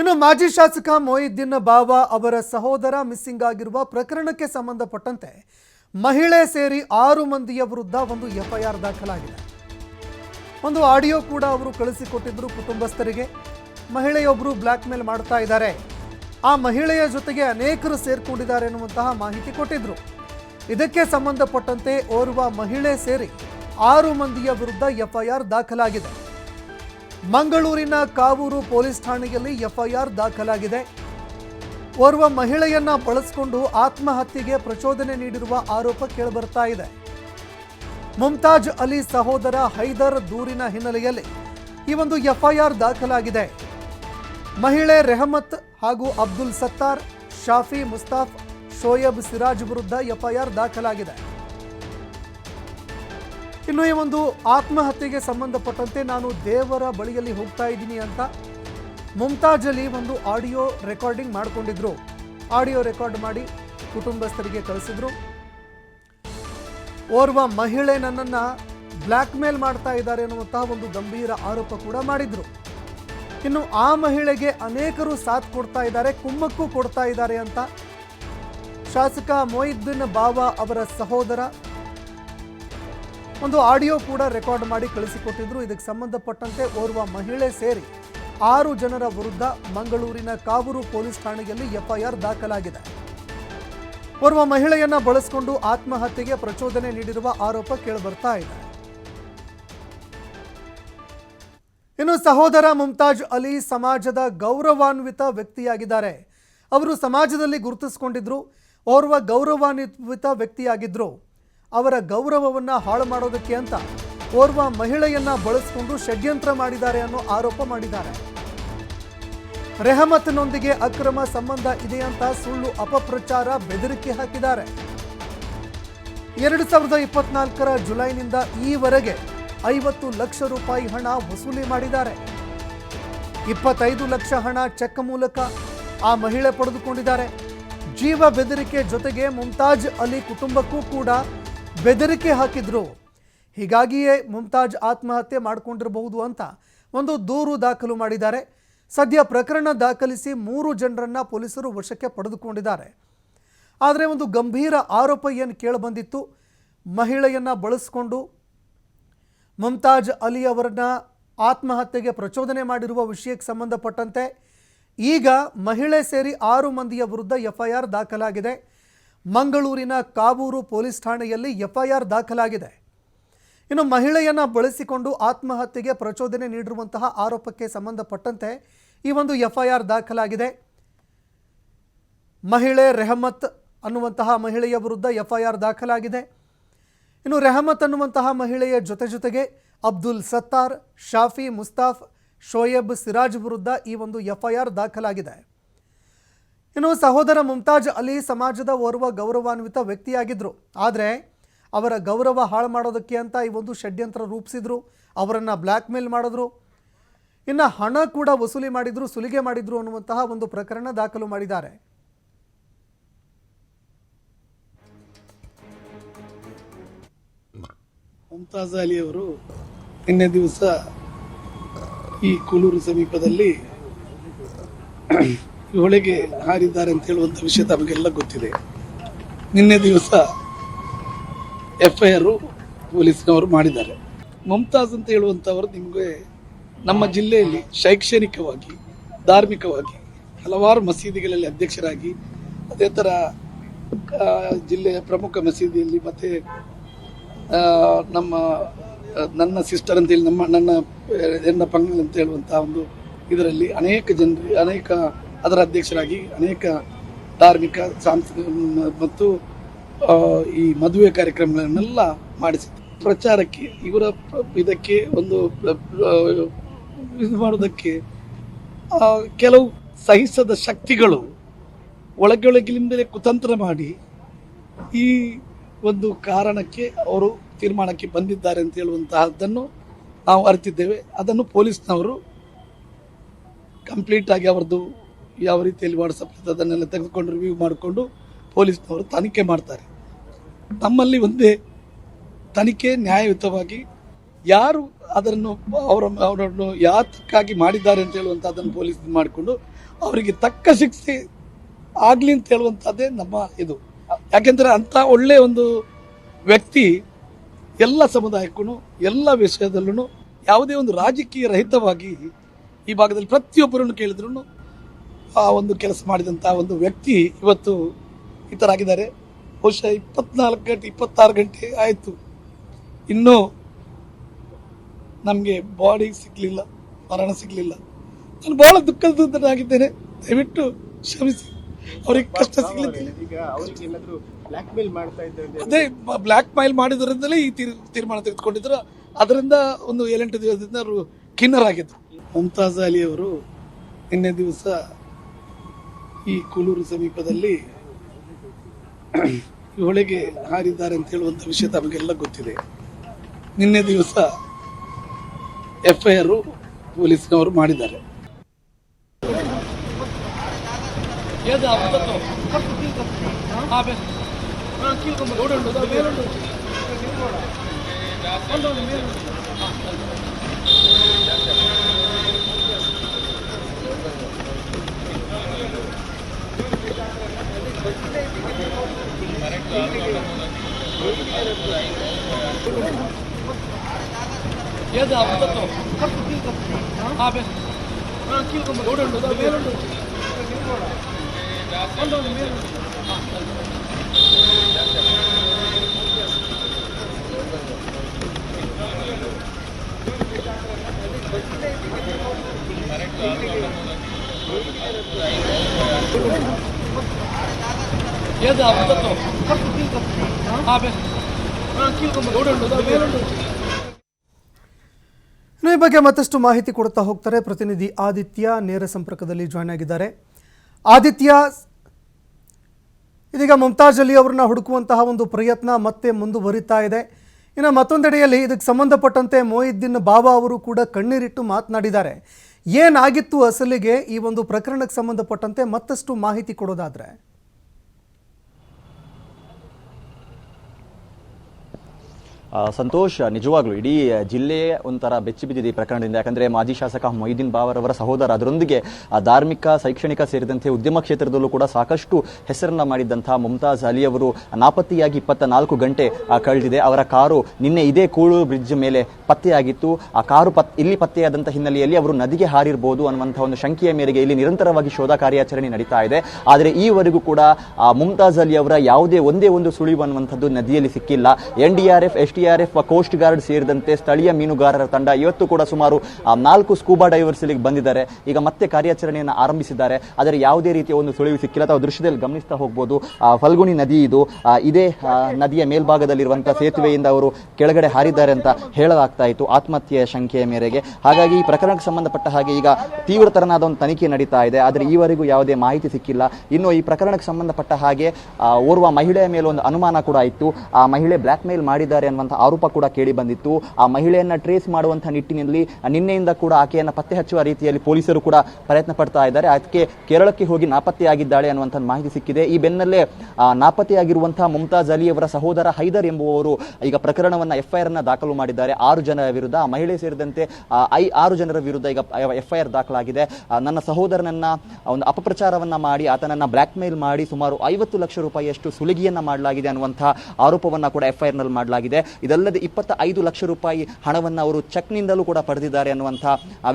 ಇನ್ನು ಮಾಜಿ ಶಾಸಕ ಮೊಹಿದ್ದೀನ್ ಬಾವಾ ಅವರ ಸಹೋದರ ಮಿಸ್ಸಿಂಗ್ ಆಗಿರುವ ಪ್ರಕರಣಕ್ಕೆ ಸಂಬಂಧಪಟ್ಟಂತೆ ಮಹಿಳೆ ಸೇರಿ ಆರು ಮಂದಿಯ ವಿರುದ್ಧ ಒಂದು ಎಫ್ಐಆರ್ ದಾಖಲಾಗಿದೆ. ಒಂದು ಆಡಿಯೋ ಕೂಡ ಅವರು ಕಳಿಸಿಕೊಟ್ಟಿದ್ದರು ಕುಟುಂಬಸ್ಥರಿಗೆ. ಮಹಿಳೆಯೊಬ್ಬರು ಬ್ಲ್ಯಾಕ್ ಮೇಲ್ ಮಾಡ್ತಾ ಇದ್ದಾರೆ. ಆ ಮಹಿಳೆಯ ಜೊತೆಗೆ ಅನೇಕರು ಸೇರ್ಕೊಂಡಿದ್ದಾರೆ ಎನ್ನುವಂತಹ ಮಾಹಿತಿ ಕೊಟ್ಟಿದ್ರು. ಇದಕ್ಕೆ ಸಂಬಂಧಪಟ್ಟಂತೆ ಓರ್ವ ಮಹಿಳೆ ಸೇರಿ ಆರು ಮಂದಿಯ ವಿರುದ್ಧ ಎಫ್ಐಆರ್ ದಾಖಲಾಗಿದೆ. ಮಂಗಳೂರಿನ ಕಾವೂರು ಪೊಲೀಸ್ ಠಾಣೆಯಲ್ಲಿ ಎಫ್ಐಆರ್ ದಾಖಲಾಗಿದೆ. ಓರ್ವ ಮಹಿಳೆಯನ್ನ ಬಳಸಿಕೊಂಡು ಆತ್ಮಹತ್ಯೆಗೆ ಪ್ರಚೋದನೆ ನೀಡಿರುವ ಆರೋಪ ಕೇಳಿಬರ್ತಾ ಇದೆ. ಮುಮ್ತಾಜ್ ಅಲಿ ಸಹೋದರ ಹೈದರ್ ದೂರಿನ ಹಿನ್ನೆಲೆಯಲ್ಲಿ ಈ ಒಂದು ಎಫ್ಐಆರ್ ದಾಖಲಾಗಿದೆ. ಮಹಿಳೆ ರೆಹಮತ್ ಹಾಗೂ ಅಬ್ದುಲ್ ಸತ್ತಾರ್, ಶಾಫಿ ಮುಸ್ತಾಫ್, ಶೋಯಬ್ ಸಿರಾಜ್ ವಿರುದ್ಧ ಎಫ್ಐಆರ್ ದಾಖಲಾಗಿದೆ. ಇನ್ನು ಈ ಒಂದು ಆತ್ಮಹತ್ಯೆಗೆ ಸಂಬಂಧಪಟ್ಟಂತೆ ನಾನು ದೇವರ ಬಳಿಯಲ್ಲಿ ಹೋಗ್ತಾ ಇದ್ದೀನಿ ಅಂತ ಮುಮ್ತಾಜ್ ಅಲಿ ಒಂದು ಆಡಿಯೋ ರೆಕಾರ್ಡಿಂಗ್ ಮಾಡಿಕೊಂಡಿದ್ರು. ಆಡಿಯೋ ರೆಕಾರ್ಡ್ ಮಾಡಿ ಕುಟುಂಬಸ್ಥರಿಗೆ ಕಳಿಸಿದ್ರು. ಓರ್ವ ಮಹಿಳೆ ನನ್ನನ್ನು ಬ್ಲ್ಯಾಕ್ ಮೇಲ್ ಮಾಡ್ತಾ ಇದ್ದಾರೆ ಅನ್ನುವಂತಹ ಒಂದು ಗಂಭೀರ ಆರೋಪ ಕೂಡ ಮಾಡಿದ್ರು. ಇನ್ನು ಆ ಮಹಿಳೆಗೆ ಅನೇಕರು ಸಾಥ್ ಕೊಡ್ತಾ ಇದ್ದಾರೆ, ಕುಮ್ಮಕ್ಕು ಕೊಡ್ತಾ ಇದ್ದಾರೆ ಅಂತ ಶಾಸಕ ಮೊಯಿದ್ದೀನ್ ಬಾಬಾ ಅವರ ಸಹೋದರ ಒಂದು ಆಡಿಯೋ ಕೂಡ ರೆಕಾರ್ಡ್ ಮಾಡಿ ಕಳಿಸಿಕೊಟ್ಟಿದ್ರು. ಇದಕ್ಕೆ ಸಂಬಂಧಪಟ್ಟಂತೆ ಓರ್ವ ಮಹಿಳೆ ಸೇರಿ ಆರು ಜನರ ವಿರುದ್ಧ ಮಂಗಳೂರಿನ ಕಾವೂರು ಪೊಲೀಸ್ ಠಾಣೆಯಲ್ಲಿ ಎಫ್ಐಆರ್ ದಾಖಲಾಗಿದೆ. ಓರ್ವ ಮಹಿಳೆಯನ್ನ ಬಳಸಿಕೊಂಡು ಆತ್ಮಹತ್ಯೆಗೆ ಪ್ರಚೋದನೆ ನೀಡಿರುವ ಆರೋಪ ಕೇಳಿಬರ್ತಾ ಇದೆ. ಇನ್ನು ಸಹೋದರ ಮುಮ್ತಾಜ್ ಅಲಿ ಸಮಾಜದ ಗೌರವಾನ್ವಿತ ವ್ಯಕ್ತಿಯಾಗಿದ್ದಾರೆ. ಅವರು ಸಮಾಜದಲ್ಲಿ ಗುರುತಿಸಿಕೊಂಡಿದ್ರು. ಓರ್ವ ಗೌರವಾನ್ವಿತ ವ್ಯಕ್ತಿಯಾಗಿದ್ರು. ಅವರ ಗೌರವವನ್ನು ಹಾಳು ಮಾಡೋದಕ್ಕೆ ಅಂತ ಓರ್ವ ಮಹಿಳೆಯನ್ನ ಬಳಸಿಕೊಂಡು ಷಡ್ಯಂತ್ರ ಮಾಡಿದ್ದಾರೆ ಅನ್ನೋ ಆರೋಪ ಮಾಡಿದ್ದಾರೆ. ರೆಹಮತ್ನೊಂದಿಗೆ ಅಕ್ರಮ ಸಂಬಂಧ ಇದೆ ಅಂತ ಸುಳ್ಳು ಅಪಪ್ರಚಾರ ಬೆದರಿಕೆ ಹಾಕಿದ್ದಾರೆ. ಎರಡು ಸಾವಿರದ ಇಪ್ಪತ್ನಾಲ್ಕರ ಜುಲೈನಿಂದ ಈವರೆಗೆ ಐವತ್ತು ಲಕ್ಷ ರೂಪಾಯಿ ಹಣ ವಸೂಲಿ ಮಾಡಿದ್ದಾರೆ. ಇಪ್ಪತ್ತೈದು ಲಕ್ಷ ಹಣ ಚೆಕ್ ಮೂಲಕ ಆ ಮಹಿಳೆ ಪಡೆದುಕೊಂಡಿದ್ದಾರೆ. ಜೀವ ಬೆದರಿಕೆ ಜೊತೆಗೆ ಮುಮ್ತಾಜ್ ಅಲಿ ಕುಟುಂಬಕ್ಕೂ ಕೂಡ ಬೆದರಿಕೆ ಹಾಕಿದ್ರು. ಹೀಗಾಗಿಯೇ ಮುಮ್ತಾಜ್ ಆತ್ಮಹತ್ಯೆ ಮಾಡಿಕೊಂಡಿರಬಹುದು ಅಂತ ಒಂದು ದೂರು ದಾಖಲು ಮಾಡಿದ್ದಾರೆ. ಸದ್ಯ ಪ್ರಕರಣ ದಾಖಲಿಸಿ ಮೂರು ಜನರನ್ನ ಪೊಲೀಸರು ವಶಕ್ಕೆ ಪಡೆದುಕೊಂಡಿದ್ದಾರೆ. ಆದರೆ ಒಂದು ಗಂಭೀರ ಆರೋಪ ಏನು ಕೇಳಿಬಂದಿತ್ತು? ಮಹಿಳೆಯನ್ನು ಬಳಸಿಕೊಂಡು ಮುಮ್ತಾಜ್ ಅಲಿ ಅವರನ್ನ ಆತ್ಮಹತ್ಯೆಗೆ ಪ್ರಚೋದನೆ ಮಾಡಿರುವ ವಿಷಯಕ್ಕೆ ಸಂಬಂಧಪಟ್ಟಂತೆ ಈಗ ಮಹಿಳೆ ಸೇರಿ ಆರು ಮಂದಿಯ ವಿರುದ್ಧ ಎಫ್ಐಆರ್ ದಾಖಲಾಗಿದೆ. ಮಂಗಳೂರಿನ ಕಾವೂರು ಪೊಲೀಸ್ ಠಾಣೆಯಲ್ಲಿ ಎಫ್ಐಆರ್ ದಾಖಲಾಗಿದೆ. ಇನ್ನು ಮಹಿಳೆಯನ್ನು ಬಳಸಿಕೊಂಡು ಆತ್ಮಹತ್ಯೆಗೆ ಪ್ರಚೋದನೆ ನೀಡಿರುವಂತಹ ಆರೋಪಕ್ಕೆ ಸಂಬಂಧಪಟ್ಟಂತೆ ಈ ಒಂದು ಎಫ್ಐಆರ್ ದಾಖಲಾಗಿದೆ. ಮಹಿಳೆ ರೆಹಮತ್ ಅನ್ನುವಂತಹ ಮಹಿಳೆಯ ವಿರುದ್ಧ ಎಫ್ಐಆರ್ ದಾಖಲಾಗಿದೆ. ಇನ್ನು ರೆಹಮತ್ ಅನ್ನುವಂತಹ ಮಹಿಳೆಯ ಜೊತೆ ಜೊತೆಗೆ ಅಬ್ದುಲ್ ಸತ್ತಾರ್, ಶಾಫಿ, ಮುಸ್ತಾಫ್, ಶೋಯಬ್ ಸಿರಾಜ್ ವಿರುದ್ಧ ಈ ಒಂದು ಎಫ್ಐಆರ್ ದಾಖಲಾಗಿದೆ. ಇನ್ನು ಸಹೋದರ ಮುಮ್ತಾಜ್ ಅಲಿ ಸಮಾಜದ ಓರ್ವ ಗೌರವಾನ್ವಿತ ವ್ಯಕ್ತಿಯಾಗಿದ್ದರು ಆದರೆ ಅವರ ಗೌರವ ಹಾಳು ಮಾಡೋದಕ್ಕೆ ಅಂತ ಈ ಒಂದು ಷಡ್ಯಂತ್ರ ರೂಪಿಸಿದ್ರು. ಅವರನ್ನು ಬ್ಲ್ಯಾಕ್ ಮೇಲ್ ಮಾಡಿದ್ರು. ಇನ್ನು ಹಣ ಕೂಡ ವಸೂಲಿ ಮಾಡಿದ್ರು, ಸುಲಿಗೆ ಮಾಡಿದ್ರು ಅನ್ನುವಂತಹ ಒಂದು ಪ್ರಕರಣ ದಾಖಲು ಮಾಡಿದ್ದಾರೆ. ಮುಮ್ತಾಜ್ ಅಲಿ ಅವರು ನಿನ್ನೆ ದಿವಸ ಈ ಕೂಲೂರು ಸಮೀಪದಲ್ಲಿ ಹೊಳೆಗೆ ಹಾರಿದ್ದಾರೆ ಅಂತ ಹೇಳುವಂತ ವಿಷಯ ತಮಗೆಲ್ಲ ಗೊತ್ತಿದೆ. ನಿನ್ನೆ ದಿವಸ ಎಫ್ ಐ ಆರ್ ಪೊಲೀಸ್ನವರು ಮಾಡಿದ್ದಾರೆ. ಮುಮ್ತಾಜ್ ಅಂತ ಹೇಳುವಂಥವರು ನಿಮಗೆ ನಮ್ಮ ಜಿಲ್ಲೆಯಲ್ಲಿ ಶೈಕ್ಷಣಿಕವಾಗಿ, ಧಾರ್ಮಿಕವಾಗಿ ಹಲವಾರು ಮಸೀದಿಗಳಲ್ಲಿ ಅಧ್ಯಕ್ಷರಾಗಿ, ಅದೇ ಥರ ಜಿಲ್ಲೆಯ ಪ್ರಮುಖ ಮಸೀದಿಯಲ್ಲಿ ಮತ್ತೆ ನಮ್ಮ ನನ್ನ ಸಿಸ್ಟರ್ ಅಂತೇಳಿ ನಮ್ಮ ನನ್ನ ಎನ್ನ ಪಂಗಲ್ ಅಂತ ಹೇಳುವಂಥ ಒಂದು ಇದರಲ್ಲಿ ಅನೇಕ ಜನರು, ಅನೇಕ ಅದರ ಅಧ್ಯಕ್ಷರಾಗಿ ಅನೇಕ ಧಾರ್ಮಿಕ, ಸಾಂಸ್ಕೃತಿಕ ಮತ್ತು ಈ ಮದುವೆ ಕಾರ್ಯಕ್ರಮಗಳನ್ನೆಲ್ಲ ಮಾಡಿಸಿತ್ತು ಪ್ರಚಾರಕ್ಕೆ, ಇವರ ಇದಕ್ಕೆ ಒಂದು ಇದು ಮಾಡೋದಕ್ಕೆ ಕೆಲವು ಸಹಿಸದ ಶಕ್ತಿಗಳು ಒಳಗೊಳಗಿನಿಂದಲೇ ಕುತಂತ್ರ ಮಾಡಿ ಈ ಒಂದು ಕಾರಣಕ್ಕೆ ಅವರು ತೀರ್ಮಾನಕ್ಕೆ ಬಂದಿದ್ದಾರೆ ಅಂತ ಹೇಳುವಂತಹದ್ದನ್ನು ನಾವು ಅರಿತಿದ್ದೇವೆ. ಅದನ್ನು ಪೊಲೀಸ್ನವರು ಕಂಪ್ಲೀಟ್ ಆಗಿ ಅವರದ್ದು ಯಾವ ರೀತಿಯಲ್ಲಿ ವಾಟ್ಸಪ್ ಅದನ್ನೆಲ್ಲ ತೆಗೆದುಕೊಂಡು ರಿವ್ಯೂ ಮಾಡಿಕೊಂಡು ಪೊಲೀಸ್ನವರು ತನಿಖೆ ಮಾಡ್ತಾರೆ. ನಮ್ಮಲ್ಲಿ ಒಂದೇ ತನಿಖೆ ನ್ಯಾಯಯುತವಾಗಿ ಯಾರು ಅದನ್ನು ಅವರ ಅವರನ್ನು ಯಾತಕ್ಕಾಗಿ ಮಾಡಿದ್ದಾರೆ ಅಂತ ಹೇಳುವಂಥ ಅದನ್ನು ಪೊಲೀಸ್ ಮಾಡಿಕೊಂಡು ಅವರಿಗೆ ತಕ್ಕ ಶಿಕ್ಷೆ ಆಗಲಿ ಅಂತ ಹೇಳುವಂಥದ್ದೇ ನಮ್ಮ ಇದು. ಯಾಕೆಂದರೆ ಅಂಥ ಒಳ್ಳೆಯ ಒಂದು ವ್ಯಕ್ತಿ ಎಲ್ಲ ಸಮುದಾಯಕ್ಕೂ ಎಲ್ಲ ವಿಷಯದಲ್ಲೂ ಯಾವುದೇ ಒಂದು ರಾಜಕೀಯ ರಹಿತವಾಗಿ ಈ ಭಾಗದಲ್ಲಿ ಪ್ರತಿಯೊಬ್ಬರನ್ನು ಕೇಳಿದ್ರು ಆ ಒಂದು ಕೆಲಸ ಮಾಡಿದಂಥ ಒಂದು ವ್ಯಕ್ತಿ ಇವತ್ತು ಈ ಥರ ಆಗಿದ್ದಾರೆ ಬಹುಶಃ ಇಪ್ಪತ್ನಾಲ್ಕು ಗಂಟೆ ಇಪ್ಪತ್ತಾರು ಗಂಟೆ ಆಯಿತು. ಇನ್ನೂ ನಮಗೆ ಬಾಡಿ ಸಿಗಲಿಲ್ಲ ಮರಣ ಸಿಗಲಿಲ್ಲ. ನಾನು ಬಹಳ ದುಃಖದಾಗಿದ್ದೇನೆ ದಯವಿಟ್ಟು ಕ್ಷಮಿಸಿ. ಅವ್ರಿಗೆ ಕಷ್ಟ ಸಿಗಲಿಲ್ಲ ಅದೇ ಬ್ಲ್ಯಾಕ್ ಮೈಲ್ ಮಾಡಿದ್ರಿಂದಲೇ ಈ ತೀರ್ ತೀರ್ಮಾನ ತೆಗೆದುಕೊಂಡಿದ್ರು. ಅದರಿಂದ ಒಂದು ಏಳೆಂಟು ದಿವಸದಿಂದ ಅವರು ಖಿನ್ನರಾಗಿದ್ದರು ಮುಮ್ತಾಜ್ ಅಲಿ ಅವರು ನಿನ್ನೆ ದಿವಸ ಈ ಕೂಲೂರು ಸಮೀಪದಲ್ಲಿ ಹೊಳೆಗೆ ಹಾರಿದ್ದಾರೆ ಅಂತ ಹೇಳುವಂಥ ವಿಷಯ ತಮಗೆಲ್ಲ ಗೊತ್ತಿದೆ. ನಿನ್ನೆ ದಿವಸ ಎಫ್ ಐ ಆರ್ ಪೊಲೀಸ್ನವರು ಮಾಡಿದ್ದಾರೆ. ఏది అబద్ధం ఆపే చూడండి వేలుండు కరెక్ట్ ಈ ಬಗ್ಗೆ ಮತ್ತಷ್ಟು ಮಾಹಿತಿ ಕೊಡುತ್ತಾ ಹೋಗ್ತಾರೆ ಪ್ರತಿನಿಧಿ ಆದಿತ್ಯ, ನೇರ ಸಂಪರ್ಕದಲ್ಲಿ ಜಾಯ್ನ್ ಆಗಿದ್ದಾರೆ. ಆದಿತ್ಯ, ಇದೀಗ ಮುಮ್ತಾಜ್ ಅಲಿ ಅವರನ್ನ ಹುಡುಕುವಂತಹ ಒಂದು ಪ್ರಯತ್ನ ಮತ್ತೆ ಮುಂದುವರಿತಾ ಇದೆ. ಇನ್ನು ಮತ್ತೊಂದೆಡೆಯಲ್ಲಿ ಇದಕ್ಕೆ ಸಂಬಂಧಪಟ್ಟಂತೆ ಮೊಹಿದ್ದೀನ್ ಬಾಬಾ ಅವರು ಕೂಡ ಕಣ್ಣೀರಿಟ್ಟು ಮಾತನಾಡಿದ್ದಾರೆ. ಏನಾಗಿತ್ತು ಅಸಲಿಗೆ ಈ ಒಂದು ಪ್ರಕರಣಕ್ಕೆ ಸಂಬಂಧಪಟ್ಟಂತೆ ಮತ್ತಷ್ಟು ಮಾಹಿತಿ ಕೊಡೋದಾದ್ರೆ? ಸಂತೋಷ್ ನಿಜವಾಗ್ಲೂ ಇಡೀ ಜಿಲ್ಲೆಯೇ ಒಂಥರ ಬೆಚ್ಚಿ ಬಿದ್ದಿದೆ ಈ ಪ್ರಕರಣದಿಂದ. ಯಾಕಂದ್ರೆ ಮಾಜಿ ಶಾಸಕ ಮೊಯ್ದೀನ್ ಅವರ ಸಹೋದರ ಅದರೊಂದಿಗೆ ಧಾರ್ಮಿಕ ಶೈಕ್ಷಣಿಕ ಸೇರಿದಂತೆ ಉದ್ಯಮ ಕ್ಷೇತ್ರದಲ್ಲೂ ಕೂಡ ಸಾಕಷ್ಟು ಹೆಸರನ್ನ ಮಾಡಿದ್ದಂತಹ ಮುಮ್ತಾಜ್ ಅಲಿ ಅವರು ನಾಪತ್ತೆಯಾಗಿ ಇಪ್ಪತ್ತ ನಾಲ್ಕು ಗಂಟೆ ಕಳೆದಿದೆ. ಅವರ ಕಾರು ನಿನ್ನೆ ಇದೇ ಕೂಳೂರು ಬ್ರಿಡ್ಜ್ ಮೇಲೆ ಪತ್ತೆಯಾಗಿತ್ತು. ಆ ಕಾರು ಪತ್ ಇಲ್ಲಿ ಪತ್ತೆಯಾದಂಥ ಹಿನ್ನೆಲೆಯಲ್ಲಿ ಅವರು ನದಿಗೆ ಹಾರಿರ್ಬೋದು ಅನ್ನುವಂತಹ ಒಂದು ಶಂಕೆಯ ಮೇರೆಗೆ ಇಲ್ಲಿ ನಿರಂತರವಾಗಿ ಶೋಧ ಕಾರ್ಯಾಚರಣೆ ನಡೀತಾ ಇದೆ. ಆದರೆ ಈವರೆಗೂ ಕೂಡ ಆ, ಮುಮ್ತಾಜ್ ಅಲಿ ಅವರ ಯಾವುದೇ ಒಂದೇ ಒಂದು ಸುಳಿವು ಅನ್ನುವಂಥದ್ದು ನದಿಯಲ್ಲಿ ಸಿಕ್ಕಿಲ್ಲ. N D R F S F coast guard ಸೇರಿದಂತೆ ಸ್ಥಳೀಯ ಮೀನುಗಾರರ ತಂಡ ಇವತ್ತು ಕೂಡ ಸುಮಾರು ನಾಲ್ಕು ಸ್ಕೂಬಾ ಡೈವರ್ಸ್ ಇಲ್ಲಿಗೆ ಬಂದಿದ್ದಾರೆ. ಈಗ ಮತ್ತೆ ಕಾರ್ಯಾಚರಣೆಯನ್ನು ಆರಂಭಿಸಿದ್ದಾರೆ. ಆದರೆ ಯಾವುದೇ ರೀತಿಯ ಒಂದು ಸುಳಿವು ಸಿಕ್ಕಿಲ್ಲ. ಅಥವಾ ದೃಶ್ಯದಲ್ಲಿ ಗಮನಿಸ್ತಾ ಹೋಗ್ಬೋದು. ಫಲ್ಗುಣಿ ನದಿ ಇದು. ಇದೇ ನದಿಯ ಮೇಲ್ಭಾಗದಲ್ಲಿರುವಂತಹ ಸೇತುವೆಯಿಂದ ಅವರು ಕೆಳಗಡೆ ಹಾರಿದ್ದಾರೆ ಅಂತ ಹೇಳಲಾಗ್ತಾ ಇತ್ತು. ಆತ್ಮಹತ್ಯೆಯ ಶಂಕೆಯ ಮೇರೆಗೆ. ಹಾಗಾಗಿ ಈ ಪ್ರಕರಣಕ್ಕೆ ಸಂಬಂಧಪಟ್ಟ ಹಾಗೆ ಈಗ ತೀವ್ರತರನಾದ ಒಂದು ತನಿಖೆ ನಡೀತಾ ಇದೆ. ಆದರೆ ಈವರೆಗೂ ಯಾವುದೇ ಮಾಹಿತಿ ಸಿಕ್ಕಿಲ್ಲ. ಇನ್ನು ಈ ಪ್ರಕರಣಕ್ಕೆ ಸಂಬಂಧಪಟ್ಟ ಹಾಗೆ ಓರ್ವ ಮಹಿಳೆಯ ಮೇಲೆ ಒಂದು ಅನುಮಾನ ಕೂಡ ಇತ್ತು. ಆ ಮಹಿಳೆ ಬ್ಲಾಕ್ ಮೇಲ್ ಮಾಡಿದ್ದಾರೆ ಅನ್ನುವಂಥ ಆರೋಪ ಕೂಡ ಕೇಳಿ ಬಂದಿತ್ತು. ಆ ಮಹಿಳೆಯನ್ನ ಟ್ರೇಸ್ ಮಾಡುವಂತಹ ನಿಟ್ಟಿನಲ್ಲಿ ನಿನ್ನೆಯಿಂದ ಕೂಡ ಆಕೆಯನ್ನು ಪತ್ತೆ ಹಚ್ಚುವ ರೀತಿಯಲ್ಲಿ ಪೊಲೀಸರು ಕೂಡ ಪ್ರಯತ್ನ ಪಡ್ತಾ ಇದ್ದಾರೆ. ಅದಕ್ಕೆ ಕೇರಳಕ್ಕೆ ಹೋಗಿ ನಾಪತ್ತೆಯಾಗಿದ್ದಾಳೆ ಅನ್ನುವಂಥ ಮಾಹಿತಿ ಸಿಕ್ಕಿದೆ. ಈ ಬೆನ್ನಲ್ಲೇ ನಾಪತ್ತೆಯಾಗಿರುವಂತಹ ಮುಮ್ತಾಜ್ ಅಲಿ ಅವರ ಸಹೋದರ ಹೈದರ್ ಎಂಬುವವರು ಈಗ ಪ್ರಕರಣವನ್ನು ಎಫ್ಐಆರ್ ಅನ್ನ ದಾಖಲು ಮಾಡಿದ್ದಾರೆ. ಆರು ಜನರ ವಿರುದ್ಧ, ಆ ಮಹಿಳೆ ಸೇರಿದಂತೆ ಐ, ಆರು ಜನರ ವಿರುದ್ಧ ಈಗ ಎಫ್ಐಆರ್ ದಾಖಲಾಗಿದೆ. ನನ್ನ ಸಹೋದರನನ್ನ ಒಂದು ಅಪಪ್ರಚಾರವನ್ನ ಮಾಡಿ, ಆತನನ್ನ ಬ್ಲ್ಯಾಕ್ ಮೇಲ್ ಮಾಡಿ ಸುಮಾರು ಐವತ್ತು ಲಕ್ಷ ರೂಪಾಯಿಯಷ್ಟು ಸುಲಿಗೆಯನ್ನ ಮಾಡಲಾಗಿದೆ ಅನ್ನುವಂತಹ ಆರೋಪವನ್ನ ಕೂಡ ಎಫ್ಐಆರ್ನಲ್ಲಿ ಮಾಡಲಾಗಿದೆ. ಇದಲ್ಲದೆ ಇಪ್ಪತ್ತ ಐದು ಲಕ್ಷ ರೂಪಾಯಿ ಹಣವನ್ನ ಅವರು ಚೆಕ್ನಿಂದಲೂ ಕೂಡ ಪಡೆದಿದ್ದಾರೆ ಅನ್ನುವಂಥ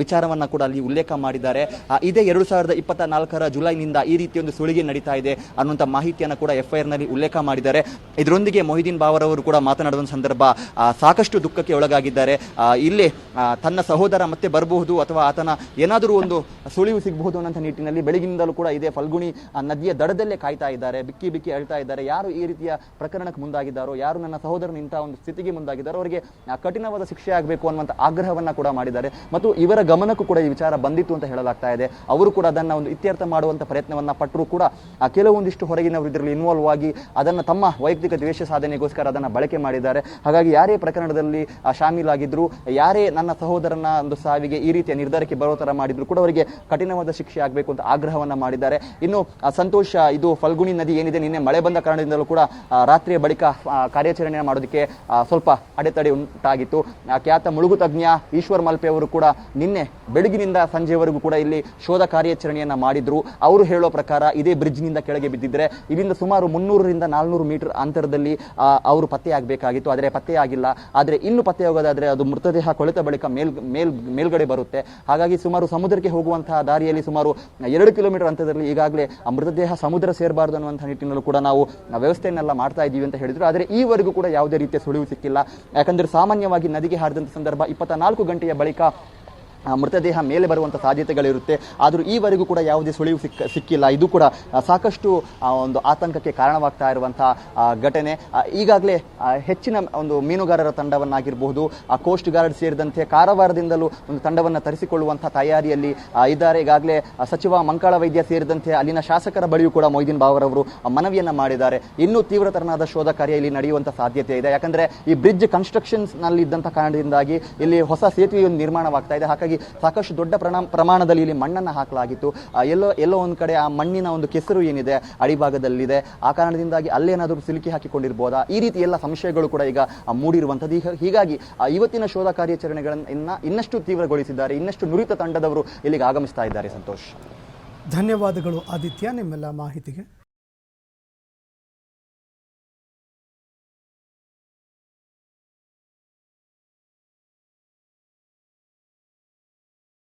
ವಿಚಾರವನ್ನು ಕೂಡ ಅಲ್ಲಿ ಉಲ್ಲೇಖ ಮಾಡಿದ್ದಾರೆ. ಇದೇ ಎರಡು ಸಾವಿರದ ಇಪ್ಪತ್ತ ನಾಲ್ಕರ ಜುಲೈನಿಂದ ಈ ರೀತಿ ಒಂದು ಸುಳಿಗೆ ನಡೀತಾ ಇದೆ ಅನ್ನುವಂಥ ಮಾಹಿತಿಯನ್ನು ಕೂಡ ಎಫ್ಐಆರ್ನಲ್ಲಿ ಉಲ್ಲೇಖ ಮಾಡಿದ್ದಾರೆ. ಇದರೊಂದಿಗೆ ಮೊಹಿದೀನ್ ಬಾವರ್ ಅವರು ಕೂಡ ಮಾತನಾಡುವ ಸಂದರ್ಭ ಸಾಕಷ್ಟು ದುಃಖಕ್ಕೆ ಒಳಗಾಗಿದ್ದಾರೆ. ಇಲ್ಲಿ ತನ್ನ ಸಹೋದರ ಮತ್ತೆ ಬರಬಹುದು ಅಥವಾ ಆತನ ಏನಾದರೂ ಒಂದು ಸುಳಿವು ಸಿಗಬಹುದು ಅನ್ನೋ ನಿಟ್ಟಿನಲ್ಲಿ ಬೆಳಗಿನಿಂದಲೂ ಕೂಡ ಇದೇ ಫಲ್ಗುಣಿ ನದಿಯ ದಡದಲ್ಲೇ ಕಾಯ್ತಾ ಇದ್ದಾರೆ, ಬಿಕ್ಕಿ ಬಿಕ್ಕಿ ಅಳ್ತಾ ಇದ್ದಾರೆ. ಯಾರು ಈ ರೀತಿಯ ಪ್ರಕರಣಕ್ಕೆ ಮುಂದಾಗಿದ್ದಾರೋ, ಯಾರು ನನ್ನ ಸಹೋದರನ ಇಂಥ ಒಂದು ಸ್ಥಿತಿಗೆ ಮುಂದಾಗಿದ್ದಾರೆ. ಅವರಿಗೆ ಕಠಿಣವಾದ ಶಿಕ್ಷೆ ಆಗಬೇಕು ಅನ್ನುವಂಥ ಆಗ್ರಹವನ್ನ ಕೂಡ ಮಾಡಿದ್ದಾರೆ. ಮತ್ತು ಇವರ ಗಮನಕ್ಕೂ ಕೂಡ ಈ ವಿಚಾರ ಬಂದಿತ್ತು ಅಂತ ಹೇಳಲಾಗ್ತಾ ಇದೆ. ಅವರು ಕೂಡ ಅದನ್ನ ಒಂದು ಇತ್ಯರ್ಥ ಮಾಡುವಂಥ ಪ್ರಯತ್ನವನ್ನ ಪಟ್ಟರು ಕೂಡ ಕೆಲವೊಂದಿಷ್ಟು ಹೊರಗಿನವರು ಇದರಲ್ಲಿ ಇನ್ವಾಲ್ವ್ ಆಗಿ ಅದನ್ನ ತಮ್ಮ ವೈಯಕ್ತಿಕ ದ್ವೇಷ ಸಾಧನೆಗೋಸ್ಕರ ಅದನ್ನ ಬಳಕೆ ಮಾಡಿದ್ದಾರೆ. ಹಾಗಾಗಿ ಯಾರೇ ಪ್ರಕರಣದಲ್ಲಿ ಆ, ಶಾಮೀಲಾಗಿದ್ರು ಯಾರೇ ನನ್ನ ಸಹೋದರನ ಒಂದು ಸಾವಿಗೆ ಈ ರೀತಿಯ ನಿರ್ಧಾರಕ್ಕೆ ಬರೋ ಥರ ಮಾಡಿದ್ರು ಕೂಡ ಅವರಿಗೆ ಕಠಿಣವಾದ ಶಿಕ್ಷೆ ಆಗಬೇಕು ಅಂತ ಆಗ್ರಹವನ್ನ ಮಾಡಿದ್ದಾರೆ. ಇನ್ನು ಸಂತೋಷ ಇದು ಫಲ್ಗುಣಿ ನದಿ ಏನಿದೆ ನಿನ್ನೆ ಮಳೆ ಬಂದ ಕಾರಣದಿಂದಲೂ ಕೂಡ ರಾತ್ರಿಯ ಬಳಿಕ ಕಾರ್ಯಾಚರಣೆ ಮಾಡೋದಕ್ಕೆ ಸ್ವಲ್ಪ ಅಡೆತಡೆ ಉಂಟಾಗಿತ್ತು. ಖ್ಯಾತ ಮುಳುಗು ತಜ್ಞ ಈಶ್ವರ್ ಮಲ್ಪೆ ಅವರು ಕೂಡ ನಿನ್ನೆ ಬೆಳಗಿನಿಂದ ಸಂಜೆವರೆಗೂ ಕೂಡ ಇಲ್ಲಿ ಶೋಧ ಕಾರ್ಯಾಚರಣೆಯನ್ನು ಮಾಡಿದ್ರು. ಅವರು ಹೇಳೋ ಪ್ರಕಾರ ಇದೇ ಬ್ರಿಡ್ಜ್ನಿಂದ ಕೆಳಗೆ ಬಿದ್ದಿದ್ರೆ ಇಲ್ಲಿಂದ ಸುಮಾರು ಮುನ್ನೂರರಿಂದ ನಾಲ್ನೂರು ಮೀಟರ್ ಅಂತರದಲ್ಲಿ ಅವರು ಪತ್ತೆಯಾಗಬೇಕಾಗಿತ್ತು. ಆದರೆ ಪತ್ತೆಯಾಗಿಲ್ಲ. ಆದರೆ ಇನ್ನು ಪತ್ತೆಯಾಗೋದಾದರೆ ಅದು ಮೃತದೇಹ ಕೊಳೆತ ಬಳಿಕ ಮೇಲ್ ಮೇಲ್, ಮೇಲ್ಗಡೆ ಬರುತ್ತೆ. ಹಾಗಾಗಿ ಸುಮಾರು ಸಮುದ್ರಕ್ಕೆ ಹೋಗುವಂತಹ ದಾರಿಯಲ್ಲಿ ಸುಮಾರು ಎರಡು ಕಿಲೋಮೀಟರ್ ಅಂತರದಲ್ಲಿ ಈಗಾಗಲೇ ಆ ಮೃತದೇಹ ಸಮುದ್ರ ಸೇರಬಾರದು ಅನ್ನುವಂಥ ನಿಟ್ಟಿನಲ್ಲೂ ಕೂಡ ನಾವು ವ್ಯವಸ್ಥೆಯನ್ನೆಲ್ಲ ಮಾಡ್ತಾ ಇದ್ದೀವಿ ಅಂತ ಹೇಳಿದ್ರು. ಆದರೆ ಈವರೆಗೂ ಕೂಡ ಯಾವುದೇ ರೀತಿಯ ಸುಳಿವು ಸಿಕ್ಕಿಲ್ಲ. ಯಾಕಂದ್ರೆ ಸಾಮಾನ್ಯವಾಗಿ ನದಿಗೆ ಹಾರಿದಂತ ಸಂದರ್ಭ ಇಪ್ಪತ್ತ ನಾಲ್ಕು ಗಂಟೆಯ ಬಳಿಕ ಮೃತದೇಹ ಮೇಲೆ ಬರುವಂಥ ಸಾಧ್ಯತೆಗಳಿರುತ್ತೆ. ಆದರೂ ಈವರೆಗೂ ಕೂಡ ಯಾವುದೇ ಸುಳಿವು ಸಿಕ್ಕ, ಸಿಕ್ಕಿಲ್ಲ. ಇದು ಕೂಡ ಸಾಕಷ್ಟು ಒಂದು ಆತಂಕಕ್ಕೆ ಕಾರಣವಾಗ್ತಾ ಇರುವಂಥ ಘಟನೆ. ಈಗಾಗಲೇ ಹೆಚ್ಚಿನ ಒಂದು ಮೀನುಗಾರರ ತಂಡವನ್ನಾಗಿರಬಹುದು, ಆ ಕೋಸ್ಟ್ ಗಾರ್ಡ್ ಸೇರಿದಂತೆ ಕಾರವಾರದಿಂದಲೂ ಒಂದು ತಂಡವನ್ನು ತರಿಸಿಕೊಳ್ಳುವಂಥ ತಯಾರಿಯಲ್ಲಿ ಇದ್ದಾರೆ. ಈಗಾಗಲೇ ಸಚಿವ ಮಂಕಾಳ ವೈದ್ಯ ಸೇರಿದಂತೆ ಅಲ್ಲಿನ ಶಾಸಕರ ಬಳಿಯೂ ಕೂಡ ಮೊಯ್ದೀನ್ ಬಾವರವರು ಮನವಿಯನ್ನು ಮಾಡಿದ್ದಾರೆ. ಇನ್ನೂ ತೀವ್ರತರನಾದ ಶೋಧ ಕಾರ್ಯ ಇಲ್ಲಿ ನಡೆಯುವಂಥ ಸಾಧ್ಯತೆ ಇದೆ. ಯಾಕಂದರೆ, ಈ ಬ್ರಿಡ್ಜ್ ಕನ್ಸ್ಟ್ರಕ್ಷನ್ಸ್ನಲ್ಲಿ ಇದ್ದಂಥ ಕಾರಣದಿಂದಾಗಿ ಇಲ್ಲಿ ಹೊಸ ಸೇತುವೆಯೊಂದು ನಿರ್ಮಾಣವಾಗ್ತಾ ಇದೆ. ಹಾಗಾಗಿ ಸಾಕಷ್ಟು ದೊಡ್ಡ ಪ್ರಮಾಣದಲ್ಲಿ ಇಲ್ಲಿ ಮಣ್ಣನ್ನು ಹಾಕಲಾಗಿತ್ತು. ಎಲ್ಲೋ ಎಲ್ಲೋ ಒಂದು ಕಡೆ ಆ ಮಣ್ಣಿನ ಒಂದು ಕೆಸರು ಏನಿದೆ, ಅಡಿಭಾಗದಲ್ಲಿದೆ, ಆ ಕಾರಣದಿಂದಾಗಿ ಅಲ್ಲೇನಾದರೂ ಸಿಲುಕಿ ಹಾಕಿಕೊಂಡಿರ್ಬೋದಾ? ಈ ರೀತಿ ಎಲ್ಲ ಸಂಶಯಗಳು ಕೂಡ ಈಗ ಮೂಡಿರುವಂಥದ್ದು. ಹೀಗಾಗಿ ಇವತ್ತಿನ ಶೋಧ ಕಾರ್ಯಾಚರಣೆಗಳನ್ನು ಇನ್ನ ಇನ್ನಷ್ಟು ತೀವ್ರಗೊಳಿಸಿದ್ದಾರೆ. ಇನ್ನಷ್ಟು ನುರಿತ ತಂಡದವರು ಇಲ್ಲಿಗೆ ಆಗಮಿಸ್ತಾ ಇದ್ದಾರೆ, ಸಂತೋಷ್. ಧನ್ಯವಾದಗಳು, ಆದಿತ್ಯ, ನಿಮ್ಮೆಲ್ಲ ಮಾಹಿತಿಗೆ.